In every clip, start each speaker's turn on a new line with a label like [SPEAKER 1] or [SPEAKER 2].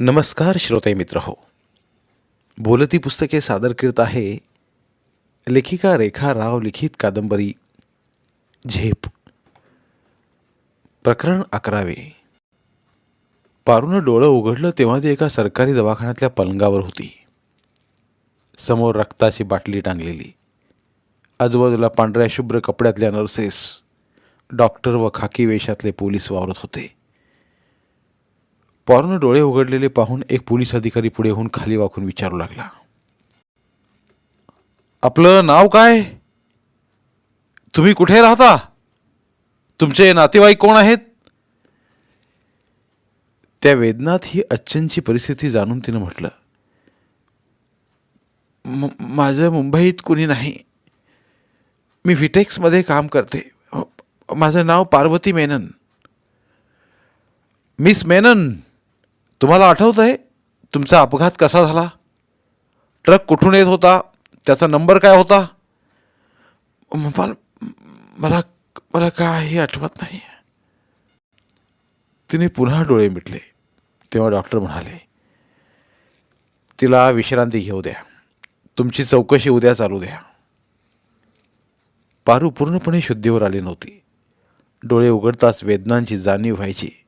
[SPEAKER 1] नमस्कार श्रोते मित्र हो. बोलती पुस्तके सादर करीत आहे. लेखिका रेखा राव लिखित कादंबरी. झेप. प्रकरण अकरावे. पारूनं डोळं उघडलं तेव्हा ती एका सरकारी दवाखान्यातल्या पलंगावर होती. समोर रक्ताची बाटली टांगलेली. आजूबाजूला पांढऱ्या शुभ्र कपड्यातल्या नर्सेस. डॉक्टर व खाकी वेशातले पोलीस वावरत होते. पॉरनं डोळे उघडलेले पाहून एक पोलीस अधिकारी पुढे होऊन खाली वाकून विचारू लागला. आपलं नाव काय? तुम्ही कुठे राहता? तुमचे नातेवाईक कोण आहेत? त्या वेदनात ही अच्छनची परिस्थिती जाणून तिनं म्हटलं माझं मुंबईत कुणी नाही. मी व्हिटेक्समध्ये काम करते. माझं नाव पार्वती मेनन. मिस मेनन तुम्हाला आठवत आहे? तुमचा अपघात कसा झाला? ट्रक कुठून येत होता? त्याचा नंबर काय होता? मला मला मला काही आठवत नाही. तिने पुन्हा डोळे मिटले. तेव्हा डॉक्टर म्हणाले तिला विश्रांती घेऊ द्या. तुमची चौकशी उद्या चालू द्या. पारू पूर्णपणे शुद्धीवर आली नव्हती. डोळे उघडताच वेदनांची जाणीव व्हायची.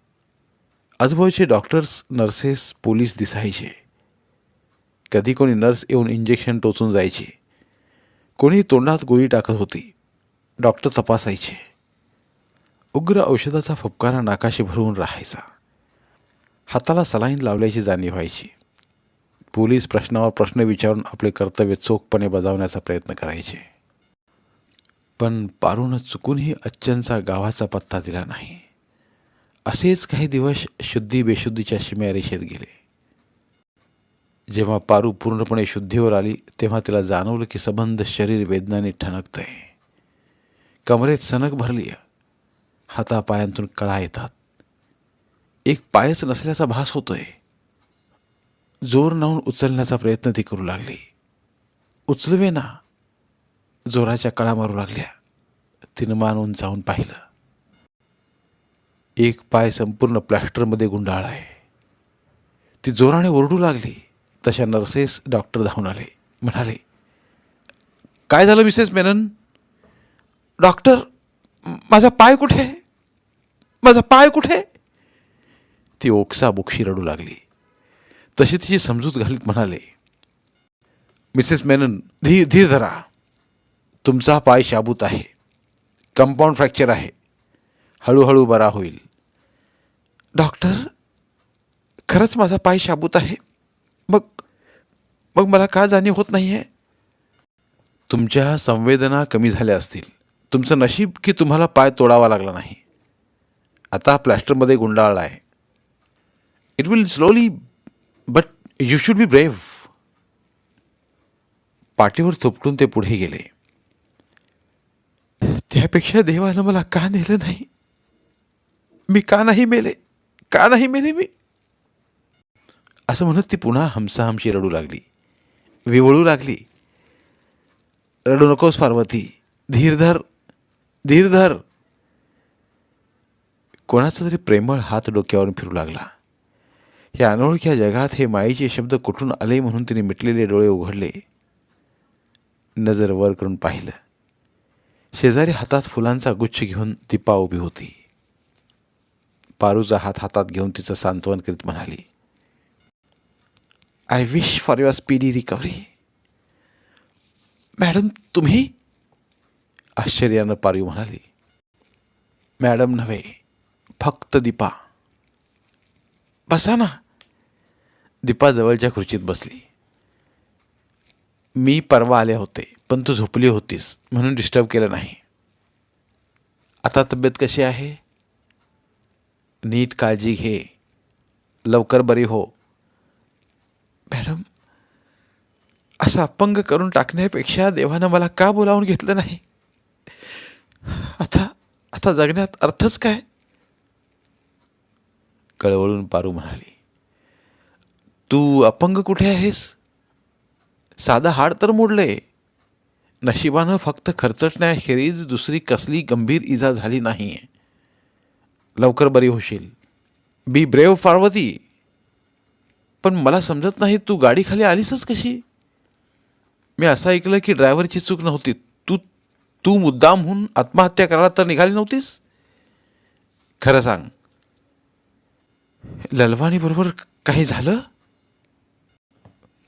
[SPEAKER 1] आजूबाजूचे डॉक्टर्स नर्सेस पोलीस दिसायचे. कधी कोणी नर्स येऊन इंजेक्शन टोचून जायचे. कोणी तोंडात गोळी टाकत होती. डॉक्टर तपासायचे. उग्र औषधाचा फुपकारा नाकाशी भरवून राहायचा. हाताला सलाईन लावल्याची जाणीव व्हायची. पोलीस प्रश्नावर प्रश्न विचारून आपले कर्तव्य चोखपणे बजावण्याचा प्रयत्न करायचे. पण पारूनं चुकूनही अच्चनचा गावाचा पत्ता दिला नाही. असेच काही दिवस शुद्धी बेशुद्धीच्या सीमारेषेत गेले. जेव्हा पारू पूर्णपणे शुद्धीवर आली तेव्हा तिला जाणवलं की सबंध शरीर वेदनाने ठणकतंय. कमरेत सनक भरली. हातापायांतून कळा येतात. एक पायच नसल्याचा भास होतोय. जोर लावून उचलण्याचा प्रयत्न ती करू लागली. उचलवे ना. जोराच्या कळा मारू लागल्या. तिनं मान जाऊन पाहिलं. एक पाय संपूर्ण प्लॅस्टरमध्ये गुंडाळ आहे. ती जोराने ओरडू लागली. तशा नर्सेस डॉक्टर धावून आले. म्हणाले काय झालं मिसेस मेनन? डॉक्टर माझा पाय कुठे? माझा पाय कुठे? ती ओक्सा बुक्षी रडू लागली. तशी तिची समजूत घालीत म्हणाले मिसेस मेनन धीर धीर धरा. तुमचा पाय शाबूत आहे. कंपाऊंड फ्रॅक्चर आहे. हळूहळू बरा होईल. डॉक्टर खरंच माझा पाय शाबूत आहे. मग मग मला का जाणीव होत नाही आहे तुमच्या संवेदना कमी झाल्या असतील. तुमचं नशीब की तुम्हाला पाय तोडावा लागला नाही. आता प्लॅस्टरमध्ये गुंडाळला आहे. It will slowly but you should be brave पाठीवर थोपटून ते पुढे गेले. त्यापेक्षा देवानं मला का नेलं नाही? मी का नाही मेले? का नाही मेले मी? असं म्हणत ती पुन्हा हमसाहमशी रडू लागली. विवळू लागली. रडू नकोस पार्वती. धीरधर धीरधर कोणाचा तरी प्रेमळ हात डोक्यावरून फिरू लागला. या अनोळख्या जगात हे माईचे शब्द कुठून आले म्हणून तिने मिटलेले डोळे उघडले. नजर वर करून पाहिलं. शेजारी हातात फुलांचा गुच्छ घेऊन दीपा उभी होती. पारूचा हात हातात घेऊन तिचं सांत्वन करीत म्हणाली I wish for your speedy recovery madam तुम्ही? आश्चर्यानं पारू म्हणाली मॅडम नव्हे फक्त दीपा. बसा ना. दीपा जवळच्या खुर्चीत बसली. मी परवा आले होते पण तू झोपली होतीस म्हणून डिस्टर्ब केलं नाही. आता तब्येत कशी आहे? नीट काळजी घे. लवकर बरी हो. मॅडम असं अपंग करून टाकण्यापेक्षा देवानं मला का बोलावून घेतलं नाही? आता आता जगण्यात अर्थच काय? कळवळून पारू म्हणाली. तू अपंग कुठे आहेस? साधं हाड तर मोडले नशिबानं फक्त खरचटण्याखेरीज दुसरी कसली गंभीर इजा झाली नाही लवकर बरी होशील. Be brave Parvati. पण मला समजत नाही तू गाडीखाली आलीसच कशी? मी असं ऐकलं की ड्रायव्हरची चूक नव्हती. तू तू मुद्दामहून आत्महत्या करायला तर निघाली नव्हतीस? खरं सांग. ललवाणीबरोबर काही झालं?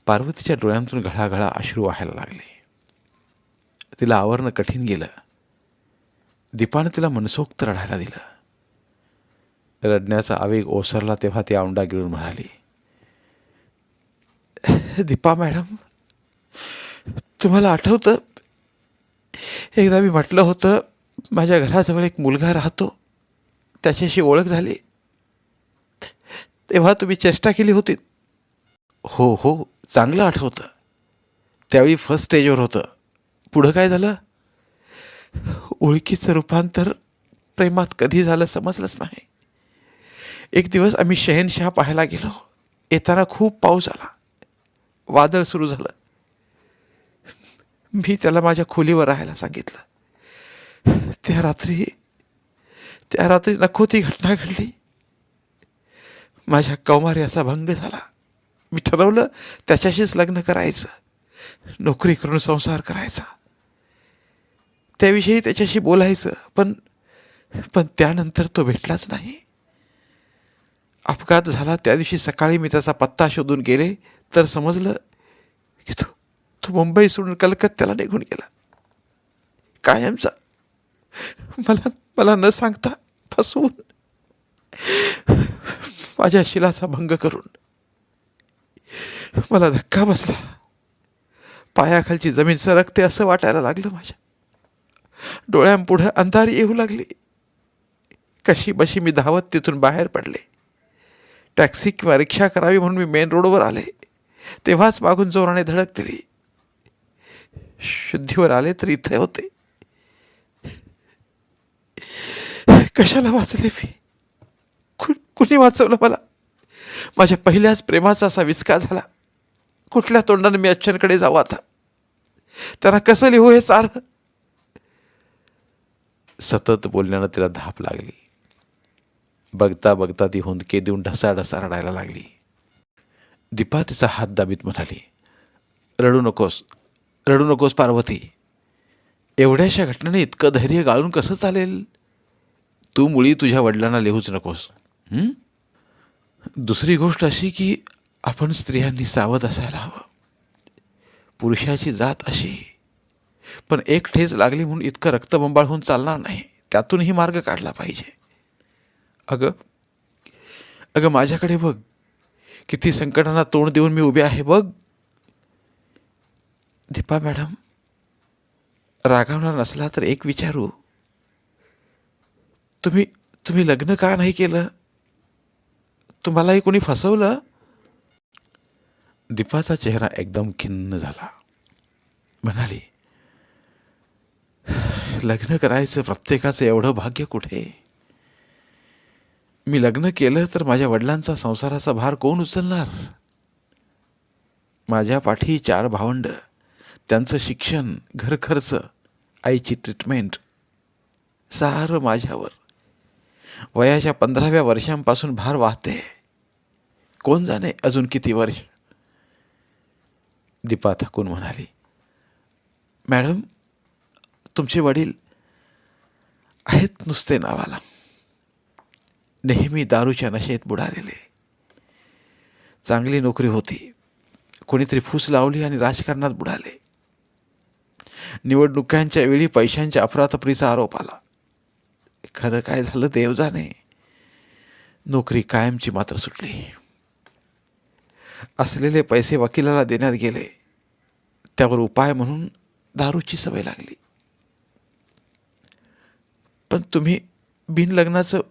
[SPEAKER 1] पार्वतीच्या डोळ्यांतून घळाघळा अश्रू व्हायला लागले. तिला आवरणं कठीण गेलं. दीपानं तिला मनसोक्त रडायला दिलं. रडण्याचा आवेग ओसरला तेव्हा ती औंडा गिळून म्हणाली दीपा मॅडम तुम्हाला आठवतं? एकदा मी म्हटलं होतं माझ्या घराजवळ एक मुलगा राहतो त्याच्याशी ओळख झाली. तेव्हा तुम्ही चेष्टा केली होती. हो हो चांगलं आठवतं. त्यावेळी फर्स्ट स्टेजवर होतं. पुढं काय झालं? ओळखीचं रूपांतर प्रेमात कधी झालं समजलंच नाही. एक दिवस आम्ही शहनशहा पाहायला गेलो. येताना खूप पाऊस आला. वादळ सुरू झालं. मी त्याला माझ्या खोलीवर राहायला सांगितलं. त्या रात्री त्या रात्री नको ती घटना घडली. माझ्या कौमार्याचा भंग झाला. मी ठरवलं त्याच्याशीच लग्न करायचं. नोकरी करून संसार करायचा. त्याविषयी त्याच्याशी बोलायचं पण पण त्यानंतर तो भेटलाच नाही. अपघात झाला त्या दिवशी सकाळी मी त्याचा पत्ता शोधून गेले तर समजलं की तो तो मुंबई सोडून कलकत्त्याला निघून गेला. कायमचा. मला मला न सांगता फसवून माझ्या शिलाचा भंग करून मला धक्का बसला. पायाखालची जमीन सरकते असं वाटायला लागलं माझ्या. डोळ्यांपुढं अंधारी येऊ लागली. कशी बशी मी धावत तिथून बाहेर पडले. टॅक्सी किंवा रिक्षा करावी म्हणून मी मेन रोडवर आले. तेव्हाच मागून जोराने धडक दिली शुद्धीवर आले तर इथे होते. कशाला वाचले मी? कु- कुणी वाचवलं मला? माझ्या पहिल्याच प्रेमाचा असा विस्का झाला. कुठल्या तोंडाने मी अच्छ्यांकडे जाऊ आता? त्यांना कसं लिहू हे सार? सतत बोलण्यानं तिला धाप लागली. बघता बघता ती हुंदके देऊन ढसा ढसा रडायला लागली. दीपा तिचा हात दाबीत म्हणाली रडू नकोस रडू नकोस पार्वती. एवढ्याशा घटनेने इतकं धैर्य गाळून कसं चालेल? तू मुळी तुझ्या वडिलांना लिहूच नकोस. दुसरी गोष्ट अशी की आपण स्त्रियांनी सावध असायला हवं. पुरुषाची जात अशी. पण एक ठेच लागली म्हणून इतकं रक्तबंबाळ होऊन चालणार नाही. त्यातूनही मार्ग काढला पाहिजे. अगं अगं माझ्याकडे बघ. किती संकटांना तोंड देऊन मी उभे आहे बघ. दीपा मॅडम रागावणार नसला तर एक विचारू. तुम्ही तुम्ही लग्न का नाही केलं? तुम्हालाही कोणी फसवलं? दीपाचा चेहरा एकदम खिन्न झाला. म्हणाली लग्न करायचं प्रत्येकाचं एवढं भाग्य कुठे? मी लग्न केलं तर माझ्या वडिलांचा संसाराचा भार कोण उचलणार? माझ्या पाठी चार भावंड. त्यांचं शिक्षण घरखर्च आईची ट्रीटमेंट सारं माझ्यावर. वयाच्या पंधराव्या वर्षांपासून भार वाहते. कोण जाणे अजून किती वर्ष? दीपा थकून म्हणाली मॅडम तुमचे वडील आहेत नुसते नावाला. नेहमी दारूच्या नशेत बुडालेले. चांगली नोकरी होती. कोणीतरी फूस लावली आणि राजकारणात बुडाले. निवडणुकांच्या वेळी पैशांच्या अफरातफरीचा आरोप आला. खरं काय झालं देव जाणे नोकरी कायमची मात्र सुटली. असलेले पैसे वकिलाला देण्यात गेले. त्यावर उपाय म्हणून दारूची सवय लागली. पण तुम्ही बिनलग्नाचं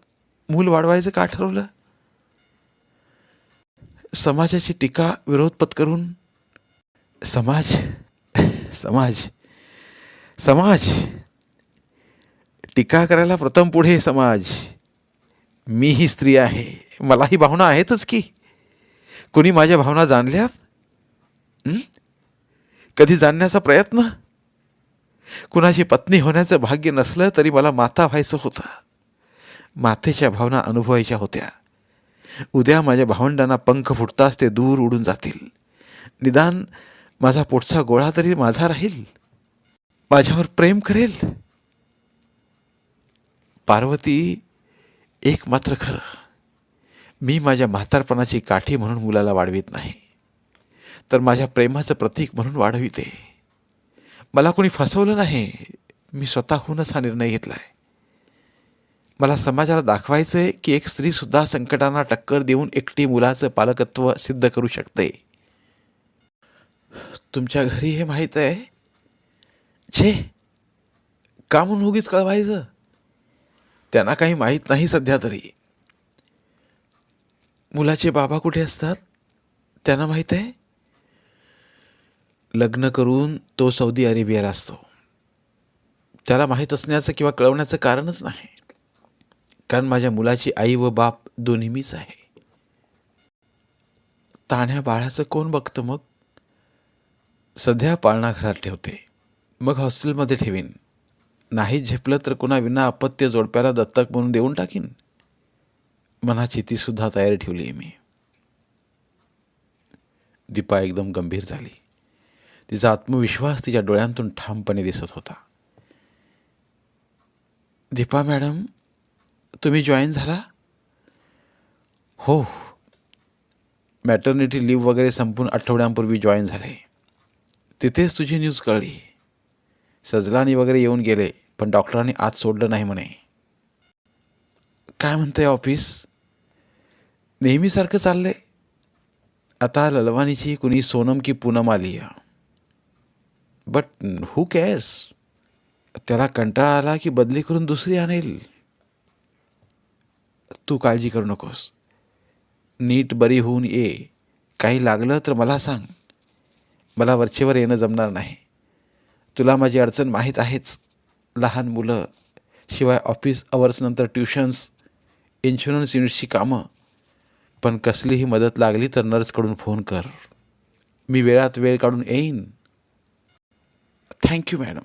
[SPEAKER 1] मूल वाढवायचं का ठरवलं? समाजाची टीका विरोध पत्करून? समाज समाज समाज. टीका करायला प्रथम पुढे समाज. मी ही स्त्री आहे. मला ही भावना आहेतच की. कोणी माझ्या भावना जाणल्यात कधी जाणण्याचा प्रयत्न? कुणाची पत्नी होण्याचं भाग्य नसलं तरी मला माता व्हायचं होतं. मातेच्या भावना अनुभवायच्या होत्या. उद्या माझ्या भावंडांना पंख फुटताच ते दूर उडून जातील. निदान माझा पोटचा गोळा तरी माझा राहील. माझ्यावर प्रेम करेल. पार्वती एक मात्र खरं. मी माझ्या म्हातारपणाची काठी म्हणून मुलाला वाढवित नाही. तर माझ्या प्रेमाचं प्रतीक म्हणून वाढविते. मला कोणी फसवलं नाही. मी स्वतःहूनच हा निर्णय घेतला आहे मला समाजाला दाखवायचं आहे की एक स्त्रीसुद्धा संकटांना टक्कर देऊन एकटी मुलाचं पालकत्व सिद्ध करू शकते. तुमच्या घरी हे माहीत आहे? छे का म्हणून उगीच कळवायचं? त्यांना काही माहीत नाही सध्या तरी. मुलाचे बाबा कुठे असतात? त्यांना माहीत आहे? लग्न करून तो सौदी अरेबियाला असतो. त्याला माहीत असण्याचं किंवा कळवण्याचं कारणच नाही. कारण माझ्या मुलाची आई व बाप दोन्ही मीच आहे. ताण्या बाळाचं कोण बघतं मग? सध्या पाळणाघरात ठेवते. मग हॉस्टेलमध्ये ठेवीन. नाही झेपलं तर कुणा विना अपत्य जोडप्याला दत्तक म्हणून देऊन टाकीन? मनाची ती सुद्धा तयारी ठेवली आहे मी. दीपा एकदम गंभीर झाली. तिचा आत्मविश्वास तिच्या डोळ्यांतून ठामपणे दिसत होता. दीपा मॅडम तुम्ही जॉईन झाला? हो. मॅटर्निटी लिव्ह वगैरे संपून आठवड्यांपूर्वी जॉईन झाले. तिथेच तुझी न्यूज कळली. सजलानी वगैरे येऊन गेले पण डॉक्टरांनी आज सोडलं नाही म्हणे. काय म्हणतंय ऑफिस नेहमीसारखं चाललंय? आता ललवानीची कुणी सोनम की पूनम आली बट हू केअर्स त्याला कंटाळा आला की बदली करून दुसरी आणेल. तू काळजी करू नकोस. नीट बरी होऊन ये. काही लागलं तर मला सांग. मला वरचेवर येणं जमणार नाही. तुला माझी अडचण माहीत आहेच. लहान मुलं शिवाय ऑफिस अवर्सनंतर ट्युशन्स इन्शुरन्स युनिटची कामं. पण कसलीही मदत लागली तर नर्सकडून फोन कर. मी वेळात वेळ काढून येईन. थँक्यू मॅडम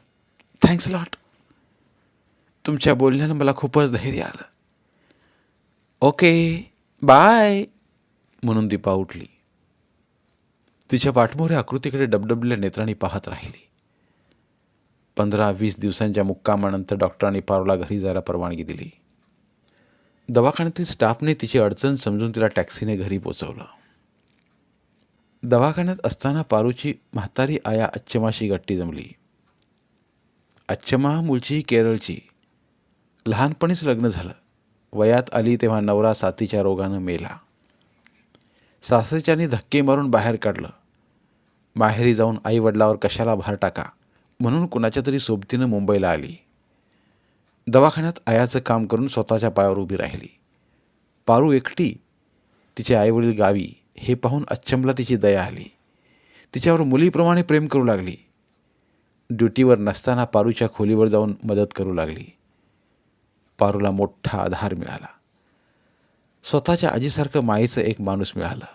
[SPEAKER 1] थँक्स लॉट तुमच्या बोलण्यानं मला खूपच धैर्य आलं. ओके बाय म्हणून दीपा उठली. तिच्या पाठमोऱ्या आकृतीकडे डबडबल्या नेत्रांनी पाहत राहिली. पंधरा वीस दिवसांच्या मुक्कामानंतर डॉक्टरांनी पारूला घरी जायला परवानगी दिली. दवाखान्यातील स्टाफने तिची अडचण समजून तिला टॅक्सीने घरी पोचवलं. दवाखान्यात असताना पारूची म्हातारी आया अच्छमाशी गट्टी जमली. अच्छमा मूळची केरळची. लहानपणीच लग्न झालं. वयात आली तेव्हा नवरा साथीच्या रोगानं मेला. सासरच्यानी धक्के मारून बाहेर काढलं. माहेरी जाऊन आईवडिलावर कशाला भार टाका? म्हणून कुणाच्या तरी सोबतीनं मुंबईला आली. दवाखान्यात आयाचं काम करून स्वतःच्या पायावर उभी राहिली. पारू एकटी तिचे आईवडील गावी हे पाहून अच्छमला तिची दया आली. तिच्यावर मुलीप्रमाणे प्रेम करू लागली. ड्युटीवर नसताना पारूच्या खोलीवर जाऊन मदत करू लागली. पारूला मोठा आधार मिळाला. स्वतःच्या आजीसारखं माईचं एक माणूस मिळालं.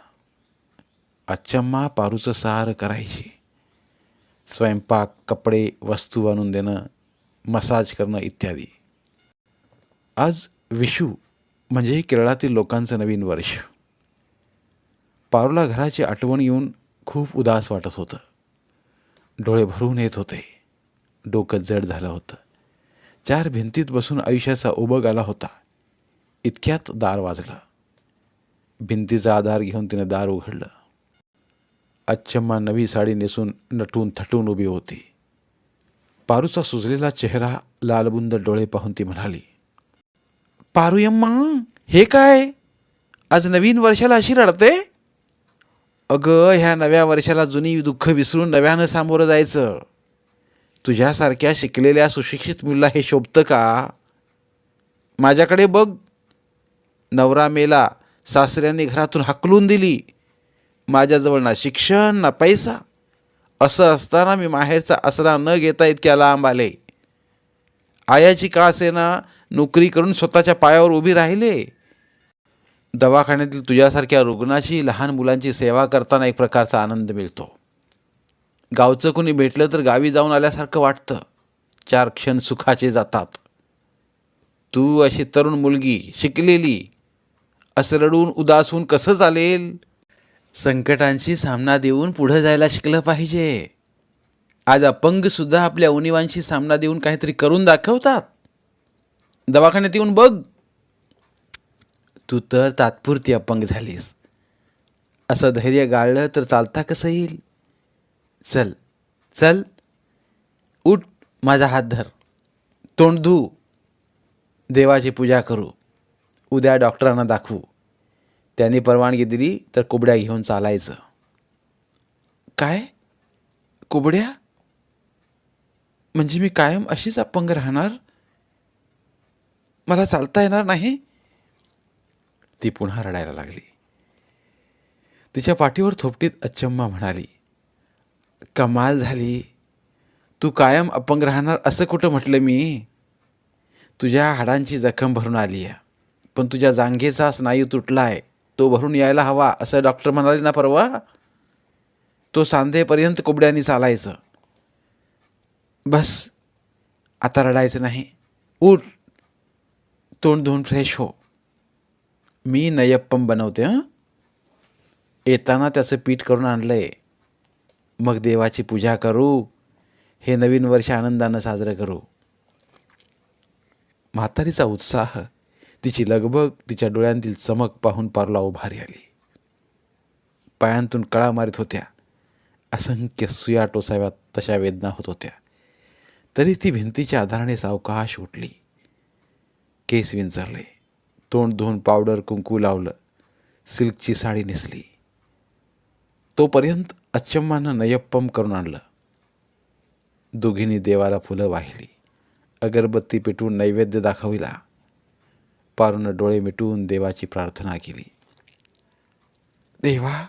[SPEAKER 1] अच्छम्मा पारूचं सहार करायची. स्वयंपाक कपडे वस्तू आणून देणं मसाज करणं इत्यादी. आज विशू म्हणजे केरळातील लोकांचं नवीन वर्ष. पारूला घराची आठवण येऊन खूप उदास वाटत होतं. डोळे भरून येत होते. डोकं जड झालं होतं. चार भिंतीत बसून आयुष्याचा उबग आला होता. इतक्यात दार वाजलं. भिंतीचा आधार घेऊन तिने दार उघडलं. अच्छम्मा नवी साडी नेसून नटून थटून उभी होती. पारूचा सुजलेला चेहरा लालबुंद डोळे पाहून ती म्हणाली पारूयम्मा हे काय? आज नवीन वर्षाला अशी रडते? अगं ह्या नव्या वर्षाला जुनी दुःख विसरून नव्यानं सामोरं जायचं. तुझ्यासारख्या शिकलेल्या सुशिक्षित मुलीला हे शोभतं का? माझ्याकडे बघ. नवरा मेला सासऱ्यांनी घरातून हकलून दिली. माझ्याजवळ ना शिक्षण ना पैसा. असं असताना मी माहेरचा आसरा न घेता इतक्या लांब आले. आयाची का असेना नोकरी करून स्वतःच्या पायावर उभी राहिले. दवाखान्यातील तुझ्यासारख्या रुग्णाची लहान मुलांची सेवा करताना एक प्रकारचा आनंद मिळतो. गावचं कोणी भेटलं तर गावी जाऊन आल्यासारखं वाटतं. चार क्षण सुखाचे जातात. तू अशी तरुण मुलगी शिकलेली. असं रडून उदास होऊन कसं चालेल? संकटांशी सामना देऊन पुढं जायला शिकलं पाहिजे. आज अपंगसुद्धा आपल्या उणिवांशी सामना देऊन काहीतरी करून दाखवतात. दवाखान्यात येऊन बघ. तू तर तात्पुरती अपंग झालीस. असं धैर्य गाळलं तर चालता कसं येईल? चल चल उठ माझा हात धर. तोंड धू. देवाची पूजा करू. उद्या डॉक्टरांना दाखवू. त्यांनी परवानगी दिली तर कुबड्या घेऊन चालायचं. काय? कुबड्या? म्हणजे मी कायम अशीच अपंग राहणार? मला चालता येणार नाही? ती पुन्हा रडायला लागली. तिच्या पाठीवर थोपटीत अच्चम्मा म्हणाली. कमाल झाली. तू कायम अपंग राहणार असं कुठं म्हटलं मी? तुझ्या हाडांची जखम भरून आली आहे. पण तुझ्या जांघेचा स्नायू तुटला आहे तो भरून यायला हवा असं डॉक्टर म्हणाले ना परवा? तो सांधेपर्यंत कोबड्यांनी चालायचं. बस आता रडायचं नाही. उठ तोंड धुवून फ्रेश हो. मी नयप्पम बनवते हं? येताना त्याचं पीठ करून आणलं आहे मग देवाची पूजा करू हे नवीन वर्ष आनंदानं साजरं करू. म्हातारीचा उत्साह तिची लगबग तिच्या डोळ्यांतील चमक पाहून पारला उभारी आली. पायांतून कळा मारित होत्या. असंख्य सुया टोसाव्यात तशा वेदना होत होत्या. तरी ती भिंतीच्या आधाराने सावकाश उठली. केस विंचरले. तोंड धुवून पावडर कुंकू लावलं. सिल्कची साडी नेसली. तोपर्यंत अच्चम्मानं नयप्पम करून आणलं. दोघींनी देवाला फुलं वाहिली. अगरबत्ती पेटवून नैवेद्य दाखविला. पारून डोळे मिटवून देवाची प्रार्थना केली. देवा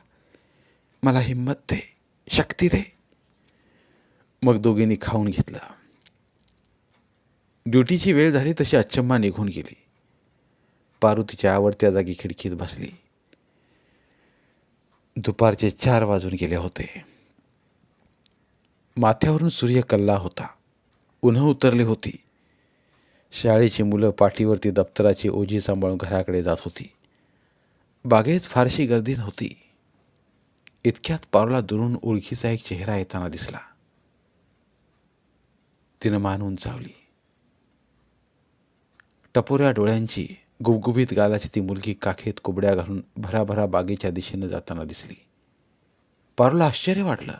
[SPEAKER 1] मला हिंमत दे शक्ती दे. मग दोघींनी खाऊन घेतलं. ड्युटीची वेळ झाली तशी अच्चम्मा निघून गेली. पारू तिच्या आवडत्या जागी खिडकीत बसली. दुपारचे चार वाजून गेले होते. माथ्यावरून सूर्य कल्ला होता. उन्ह उतरली होती. शाळेची मुलं पाठीवरती दप्तराची ओझी सांभाळून घराकडे जात होती. बागेत फारशी गर्दी नव्हती. इतक्यात पारूला दुरून ओळखीचा एक चेहरा येताना दिसला. तिनं मान उंचावली. टपोऱ्या डोळ्यांची गुबगुबीत गालाची ती मुलगी काखेत कुबड्या घालून भराभरा बागेच्या दिशेनं जाताना दिसली. पारूला आश्चर्य वाटलं.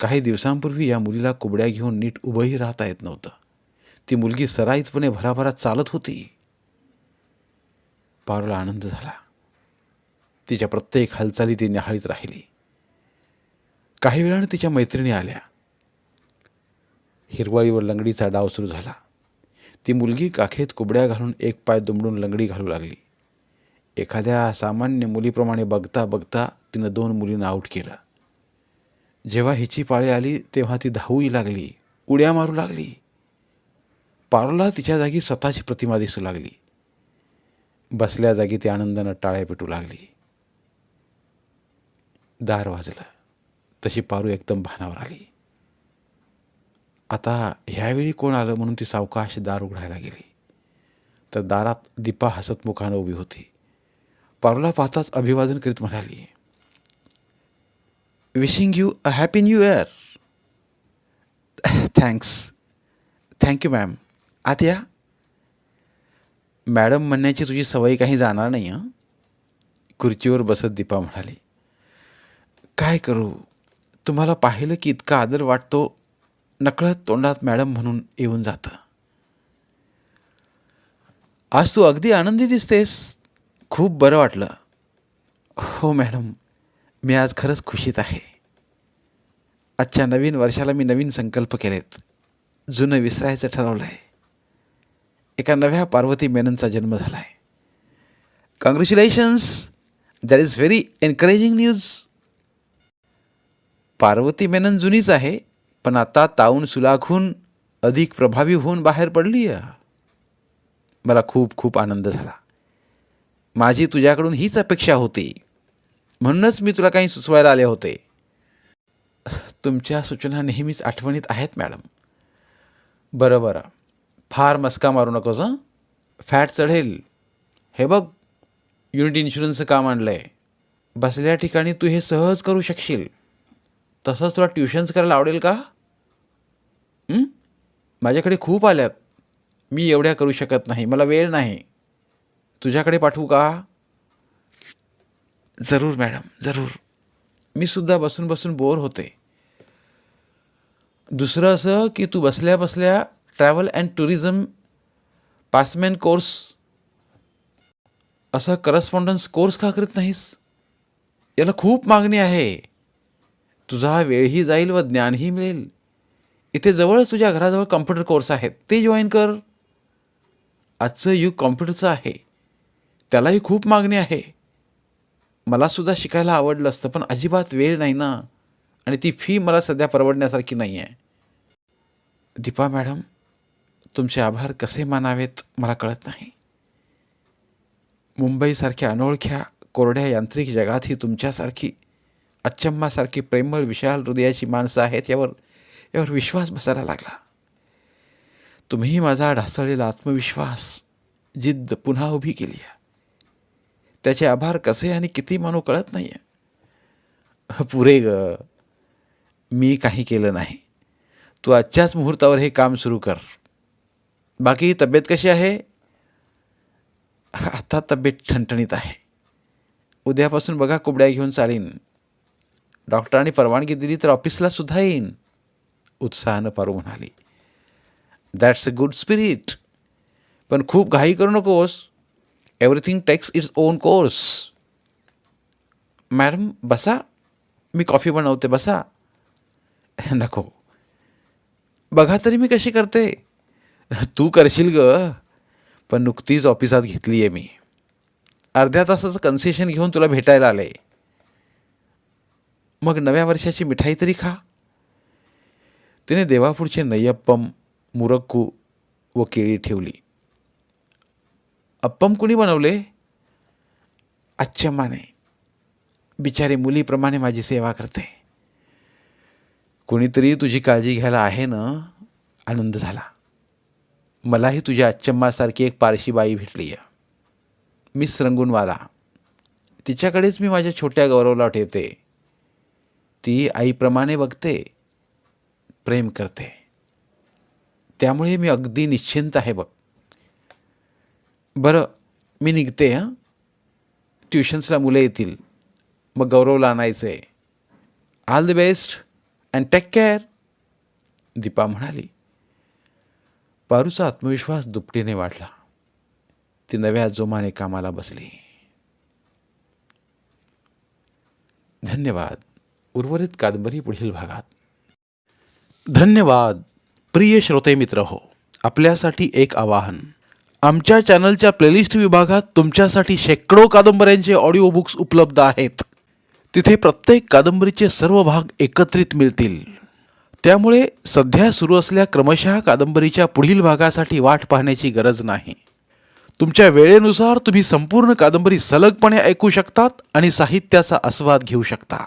[SPEAKER 1] काही दिवसांपूर्वी या मुलीला कुबड्या घेऊन नीट उभंही राहता येत नव्हतं. ती मुलगी सराईतपणे भराभरा चालत होती. पारूला आनंद झाला. तिच्या प्रत्येक हालचाली ती निहाळीत राहिली. काही वेळानं तिच्या मैत्रिणी आल्या. हिरवळीवर लंगडीचा डाव सुरू झाला. ती मुलगी काखेत कुबड्या घालून एक पाय दुमडून लंगडी घालू लागली. एखाद्या सामान्य मुलीप्रमाणे बघता बघता तिनं दोन मुलींना आऊट केलं. जेव्हा हिची पाळी आली तेव्हा ती धावूही लागली उड्या मारू लागली. पारूला तिच्या जागी स्वतःची प्रतिमा दिसू लागली. बसल्या जागी ती आनंदानं टाळ्या पेटू लागली. दार वाजलं. तशी पारू एकदम भानावर आली. आता ह्यावेळी कोण आलं म्हणून ती सावकाश दार उघडायला गेली. तर दारात दीपा हसतमुखानं उभी होती. पारूला पाहताच अभिवादन करीत म्हणाली wishing you a happy new year thanks thank you ma'am आत या मॅडम म्हणण्याची तुझी सवय काही जाणार नाही हं? खुर्चीवर बसत दीपा म्हणाली काय करू? तुम्हाला पाहिलं की इतका आदर वाटतो नकळत तोंडात मॅडम म्हणून येऊन जातं. आज तू अगदी आनंदी दिसतेस. खूप बरं वाटलं. हो मॅडम मी आज खरंच खुशीत आहे. आजच्या नवीन वर्षाला मी नवीन संकल्प केलेत. जुनं विसरायचं ठरवलं आहे एका नव्या पार्वती मेननचा जन्म झाला आहे congratulations that is very encouraging news Parvati Menon जुनीच आहे. पण आता ताऊन सुलाखून अधिक प्रभावी होऊन बाहेर पडली आहे मला खूप खूप आनंद झाला. माझी तुझ्याकडून हीच अपेक्षा होती. म्हणूनच मी तुला काही सुचवायला आले होते. तुमच्या सूचना नेहमीच आठवणीत आहेत मॅडम. बरं बरं. फार मस्का मारू नकोस हं? फॅट चढेल. हे बघ युनिट इन्शुरन्सचं काम आणलं आहे बसल्या ठिकाणी तू हे सहज करू शकशील. तसंच तुला ट्युशन्स करायला आवडेल का? माझ्याकडे खूप आल्यात. मी एवढ्या करू शकत नाही. मला वेळ नाही. तुझ्याकडे पाठवू का? जरूर मॅडम. जरूर. मी सुद्धा बसून बसून बोर होते. दुसरं असं की तू बसल्या बसल्या ट्रॅव्हल अँड टुरिझम पासमॅन कोर्स असा करस्पॉन्डन्स कोर्स का करत नाहीस? याला खूप मागणी आहे. तुझा वेळही जाईल व ज्ञानही मिळेल. इथे जवळच तुझ्या घराजवळ कम्प्युटर कोर्स आहेत. ते जॉईन कर. आजचं युग कॉम्प्युटरचं आहे. त्यालाही खूप मागणी आहे. मलासुद्धा शिकायला आवडलं असतं पण अजिबात वेळ नाही ना. आणि ती फी मला सध्या परवडण्यासारखी नाही आहे दीपा मॅडम तुमचे आभार कसे मानावेत मला कळत नाही. मुंबईसारख्या अनोळख्या कोरड्या यांत्रिक जगातही तुमच्यासारखी अच्चम्मासारखी प्रेमळ विशाल हृदयाची माणसं आहेत यावर यावर विश्वास बसायला लागला. तुम्ही माझा ढासळलेला आत्मविश्वास जिद्द पुन्हा उभी केली आहे. त्याचे आभार कसे आणि किती मानू कळत नाही आहे पुरे ग मी काही केलं नाही. तू आजच्याच मुहूर्तावर हे काम सुरू कर. बाकी तब्येत कशी आहे? आता तब्येत ठणठणीत आहे. उद्यापासून बघा कुबड्या घेऊन चालीन. डॉक्टरांनी परवानगी दिली तर ऑफिसला सुद्धा येईन. उत्साहानं पारू म्हणाली. दॅट्स अ गुड स्पिरिट पण खूप घाई करू नकोस. Everything takes its own course madam बसा. मी कॉफी बनवते बसा. नको. बघा तरी मी कशी करते. तू करशील ग. पण नुकतीच ऑफिसात घेतली आहे मी. अर्ध्या तासाचं कन्सेशन घेऊन तुला भेटायला आले. मग नव्या वर्षाची मिठाई तरी खा. तिने देवापुढचे नय्यप्पम मुरक्कू व केळी ठेवली. अप्पम कुणी बनवले? अच्छम्माने बिचारी मुलीप्रमाणे माझी सेवा करते. कुणीतरी तुझी काळजी घ्यायला आहे ना? आनंद झाला. मलाही तुझ्या अच्चम्मासारखी एक पारशी बाई भेटली आहे मिस रंगूनवाला. तिच्याकडेच मी माझ्या छोट्या गौरवला ठेवते. ती आईप्रमाणे बघते प्रेम करते. त्यामुळे मी अगदी निश्चिंत आहे बघ. बरं मी निघते हां? ट्युशन्सला मुलं येतील. मग गौरवला आणायचं आहे all the best and take care Deepa म्हणाली. पारूचा आत्मविश्वास दुपटीने वाढला. ती नव्या जोमाने कामाला बसली. धन्यवाद. उर्वरित कादंबरी पुढील भागात. धन्यवाद. प्रिय श्रोते मित्र हो आपल्यासाठी एक आवाहन. आमच्या चॅनलच्या प्लेलिस्ट विभागात तुमच्यासाठी शेकडो कादंबऱ्यांचे ऑडिओ बुक्स उपलब्ध आहेत. तिथे प्रत्येक कादंबरीचे सर्व भाग एकत्रित मिळतील. त्यामुळे सध्या सुरू असल्या क्रमशः कादंबरीच्या पुढील भागासाठी वाट पाहण्याची गरज नाही. तुमच्या वेळेनुसार तुम्ही संपूर्ण कादंबरी सलगपणे ऐकू शकतात आणि साहित्याचा आस्वाद घेऊ शकता.